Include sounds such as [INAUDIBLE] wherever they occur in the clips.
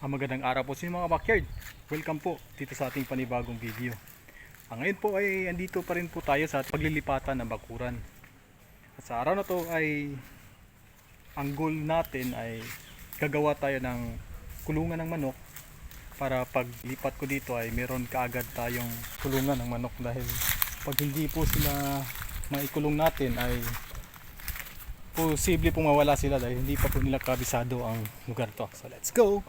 Ang magandang araw po sa inyo mga backyard. Welcome po dito sa ating panibagong video. Ang ngayon po ay andito pa rin po tayo sa paglilipatan ng bakuran. At sa araw na to ay ang goal natin ay gagawa tayo ng kulungan ng manok para paglipat ko dito ay meron kaagad tayong kulungan ng manok dahil pag hindi po sila maikulong natin ay posible pong mawala sila dahil hindi pa po nila kabisado ang lugar to. So let's go!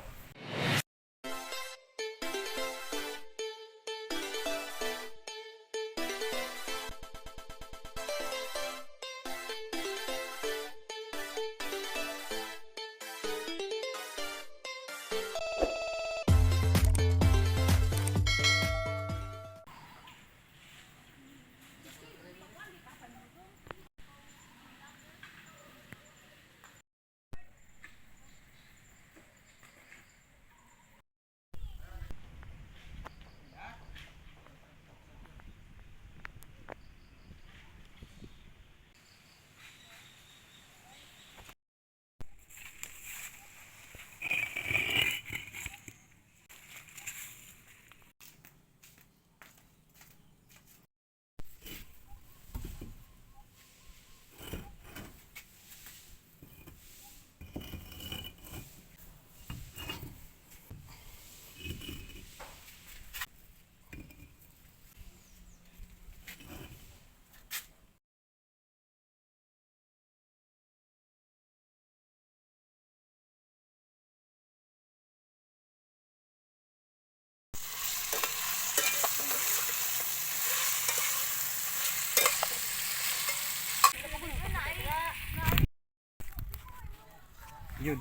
Yun,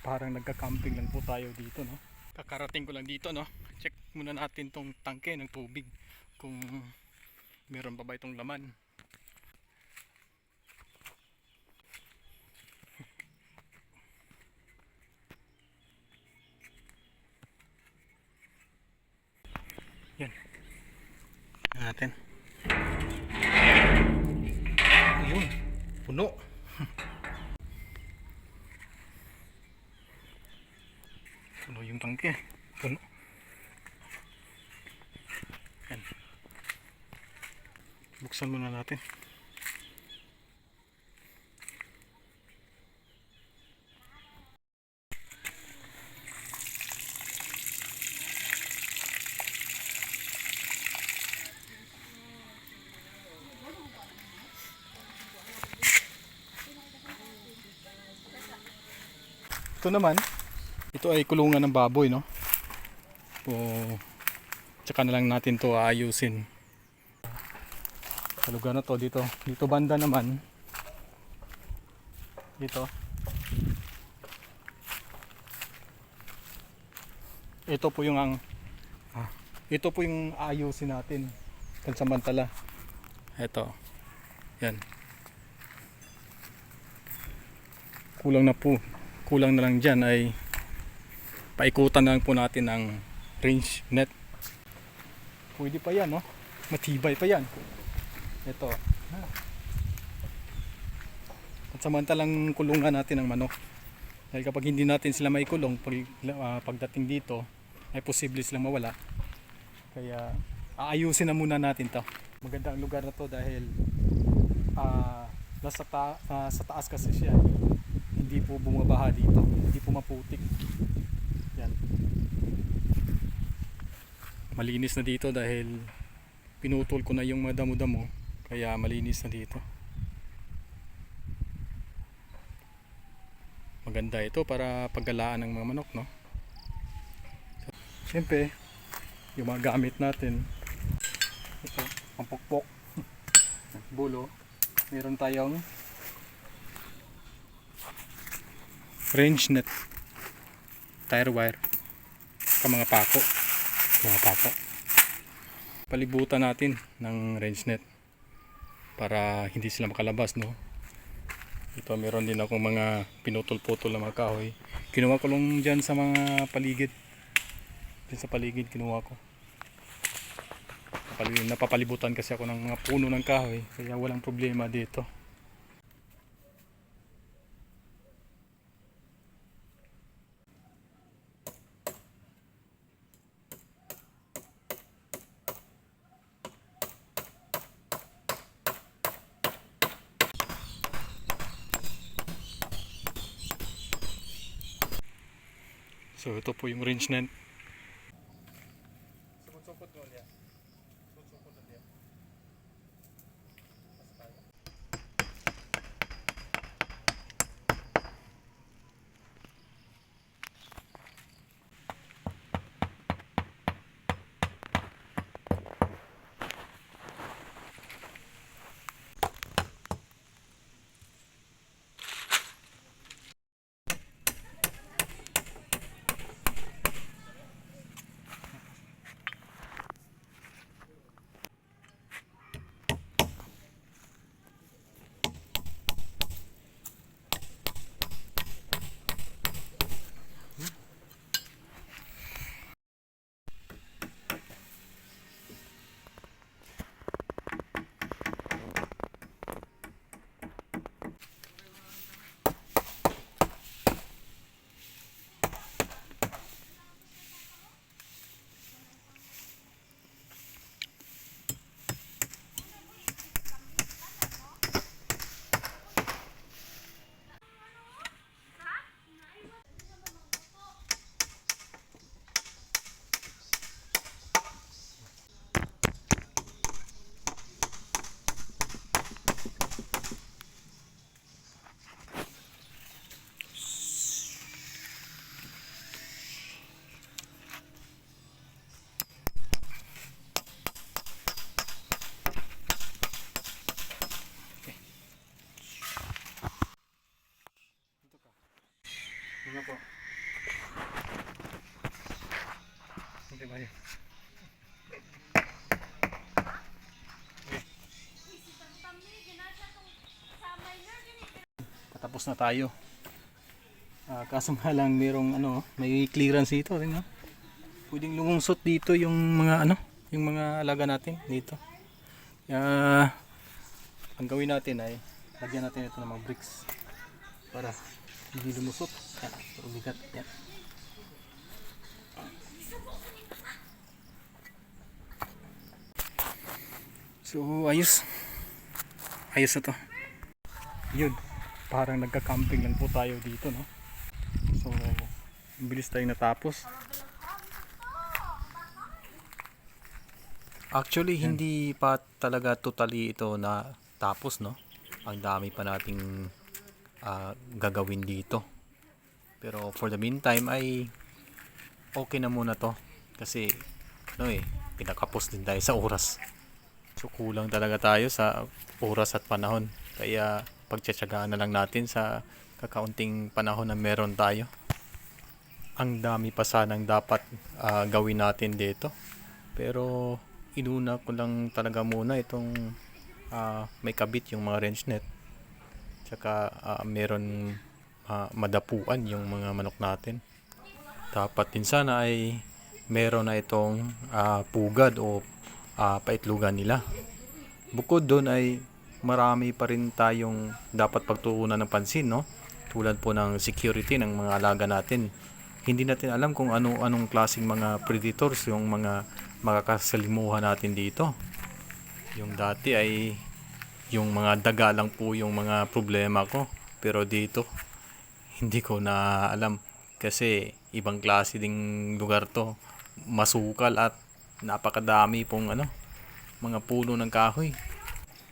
parang nagka-camping lang po tayo dito, no? Kakarating ko lang dito, no? Check muna natin tong tangke ng tubig kung meron pa ba itong laman. [LAUGHS] Yan. Natin. Ayun, puno. [LAUGHS] Puno yung tangke. Puno. Yan. Buksan muna natin. Ito naman, ito ay kulungan ng baboy, no? O, tsaka na lang natin to aayusin. Sa na to, dito. Dito banda naman. Dito. Ito po yung ang ah, ito po yung ayusin natin. Pansamantala. Ito. Yan. Kulang na po. Kulang na lang dyan ay paikutan na lang po natin ang range net. Pwede pa yan, no? Matibay pa yan. Ito. At samantalang kulungan natin ang manok. Dahil kapag hindi natin sila maikulong, pag, ah, pagdating dito, ay posible silang mawala. Kaya aayusin na muna natin to. Maganda ang lugar na to dahil ah, nasa ta- ah, sa taas kasi siya. Hindi po bumabaha dito. Hindi po maputik. Yan. Malinis na dito dahil pinutol ko na yung mga damo-damo. Kaya malinis na dito. Maganda ito para paggalaan ng mga manok, no? Siyempre, yung mga gamit natin. Ito, pampukpok. [LAUGHS] Bulo. Meron tayong range net tire wire. Ka mga pako. Mga pako. Palibutan natin ng range net para hindi sila makalabas no? Ito meron din akong mga pinutol-putol na mga kahoy. Kinuha ko lang dyan sa mga paligid. Dyan sa paligid kinuha ko. Napapalibutan kasi ako ng mga puno ng kahoy kaya walang problema dito So ito po yung range net. Ano po? Hindi ba yun? Patapos na tayo. Ah, kaso nga lang merong ano, may clearance dito, no? Pwedeng lumungsot dito yung mga ano, yung mga alaga natin dito. Kaya ang gawin natin ay lagyan natin ito ng mga bricks para hindi lumusot. Yan, bigat. Yan. So, ayos. Ayos na to. Yun. Parang nagka-camping lang po tayo dito, no? So, bilis tayong natapos. Actually, hindi pa talaga totally ito na tapos, no? Ang dami pa nating ah, gagawin dito. Pero for the meantime ay okay na muna to. Kasi, no eh, pinakapos din tayo sa oras. So, kulang talaga tayo sa oras at panahon. Kaya, pagtsatsagaan na lang natin sa kakaunting panahon na meron tayo. Ang dami pa sanang dapat ah, gawin natin dito. Pero, inuna ko lang talaga muna itong ah, may kabit yung mga range net. Tsaka ah, meron ah, madapuan yung mga manok natin. Dapat din sana ay meron na itong ah, pugad o ah, paitlugan nila. Bukod doon ay marami pa rin tayong dapat pagtuunan ng pansin, no? Tulad po ng security ng mga alaga natin. Hindi natin alam kung ano anong klaseng mga predators yung mga makakasalimuhan natin dito. Yung dati ay yung mga daga lang po yung mga problema ko. Pero dito, hindi ko na alam. Kasi ibang klase ding lugar to. Masukal at napakadami pong ano, mga puno ng kahoy.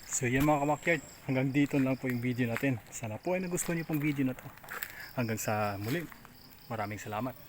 So yan mga kamakyard, hanggang dito lang po yung video natin. Sana po ay nagustuhan niyo pong video na to. Hanggang sa muli, maraming salamat.